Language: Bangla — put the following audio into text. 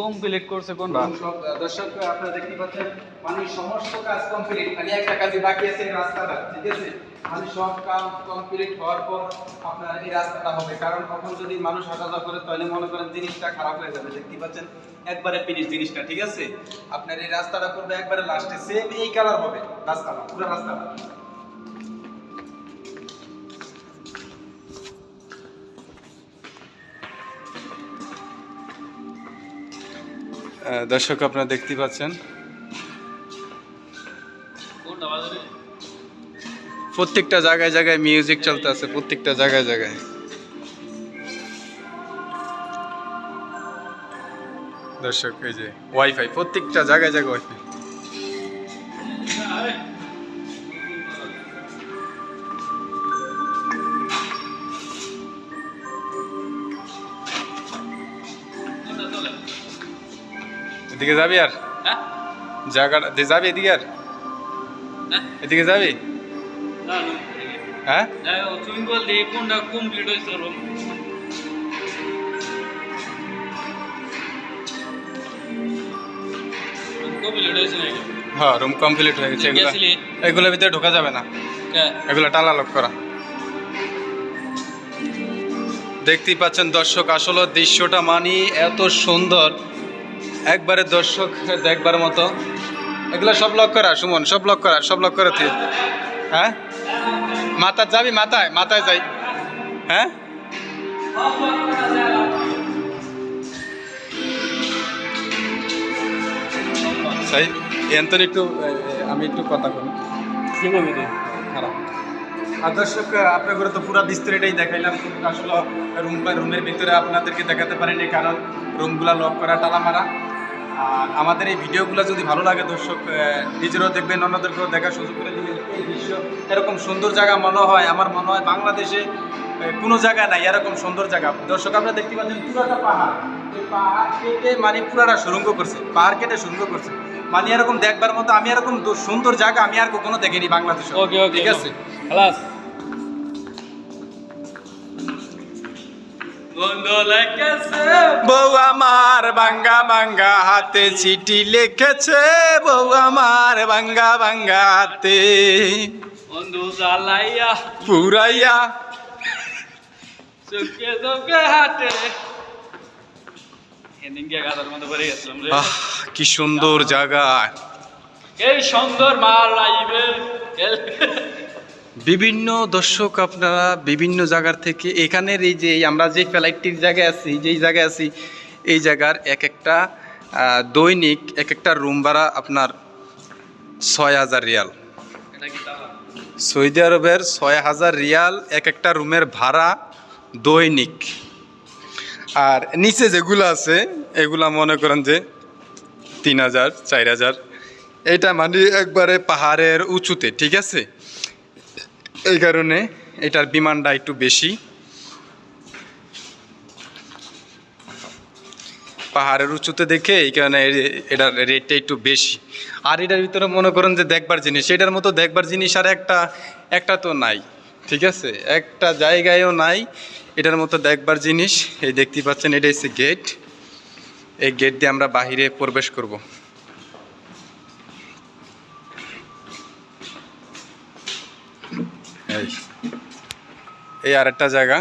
কমপ্লিট করছে কোন দর্শক, আপনারা দেখতে পাচ্ছেন সমস্ত কাজ কমপ্লিট খালি একটা কাজই বাকি আছে রাস্তাটা, ঠিক আছে? মানে সব কাজ কমপ্লিট হওয়ার পর আপনার এই রাস্তাটা হবে। কারণ কখন যদি মানুষ যাওয়া করে, তাহলে মনে করেন জিনিসটা খারাপ হয়ে যাবে। দেখতে পাচ্ছেন, একবারে ফিনিশ জিনিসটা, ঠিক আছে? আপনার এই রাস্তাটা করবে একবারে লাস্টে সেম এই কালার হবে। রাস্তাটা, পুরো রাস্তাটা। দর্শক আপনারা দেখতে পাচ্ছেন। প্রত্যেকটা জায়গায় জায়গায় মিউজিক চলতে আছে, প্রত্যেকটা জায়গায় জায়গায়। দর্শক, এই যে ওয়াইফাই প্রত্যেকটা জায়গায় জায়গায় ওয়াইফাই এদিকে যাবি আর? হ্যাঁ? জায়গাটা যাবি এদিকে আর? হ্যাঁ? এদিকে যাবি? হ্যাঁ? কোনটা কমপ্লিট হয়েছে হ্যাঁ রুম কমপ্লিট হয়ে গেছে এগুলো এগুলোর ভিতরে ঢোকা যাবে না। এগুলো টালা লক করা। দেখতেই পাচ্ছেন দর্শক আসলে দৃশ্যটা মানি এত সুন্দর। একবারে দর্শক দেখবার মতো। এগুলো সব লক করা সুমন সব লক করা সব লক করে তুই। হ্যাঁ? মাথায় যাবি মাথায়? মাথায় যাই। হ্যাঁ? সাই এন্তন একটু আমি একটু কথা করি কি তুই? খারাপ। আর দর্শক আপনাদের তো পুরো বিস্তারিটাই দেখাইলাম আসলে রুম রুমের ভিতরে আপনাদেরকে দেখাতে পারিনি কারণ রুমগুলা লক করা টালা মারা। আর আমাদের এই ভিডিওগুলো যদি ভালো লাগে দর্শক নিজেরাও দেখবেন অন্যদেরকেও দেখার সুযোগ করে দিবেন এই দৃশ্য এরকম সুন্দর জায়গা মনে হয় আমার মনে হয় বাংলাদেশে কোনো জায়গা নাই এরকম সুন্দর জায়গা। দর্শক আপনারা দেখতে পাচ্ছেন পুরোটা পাহাড়। এই পাহাড় কেটে মানে পুরাটা সুরঙ্গ করছে পাহাড় কেটে সুরঙ্গ করছে। মানে এরকম দেখবার মতো আমি এরকম সুন্দর জায়গা আমি আর কখনো দেখিনি বাংলাদেশে। ওকে ওকে ঠিক আছে? বউ আমার বাঙ্গা বাঙ্গা হাতে চিঠি লিখেছে বউ আমার বাঙ্গা বাঙ্গা হাতে। বন্ধু জ্বালাইয়া পুরাইয়া। চোখে চোখে আহ কি সুন্দর জায়গা। এই সুন্দর মাল আইবে। বিভিন্ন দর্শক আপনারা বিভিন্ন জায়গার থেকে, এখানের এই যে, আমরা যে ফ্লাইটটির জায়গায় আছি, যেই জায়গায় আছি, এই জায়গার এক একটা দৈনিক এক একটা রুম ভাড়া আপনার ছয় হাজার রিয়াল। সৌদি আরবের ছয় হাজার রিয়াল এক একটা রুমের ভাড়া দৈনিক। আর নিচে যেগুলো আছে, এগুলা মনে করেন যে তিন হাজার, চার হাজার। এটা মানে একবারে পাহাড়ের উঁচুতে, ঠিক আছে? এই কারণে এটার বিমানটা একটু বেশি। পাহাড়ের উঁচুতে দেখে এই কারণে এটার রেটটা একটু বেশি। আর এটার ভিতরে মনে করেন যে দেখবার জিনিস, এটার মতো দেখবার জিনিস আর একটা একটা তো নাই, ঠিক আছে? একটা জায়গায়ও নাই, এটার মতো দেখবার জিনিস। এই দেখতে পাচ্ছেন, এটা হচ্ছে গেট এই গেট দিয়ে আমরা বাহিরে প্রবেশ করব। এই এই আর জায়গা।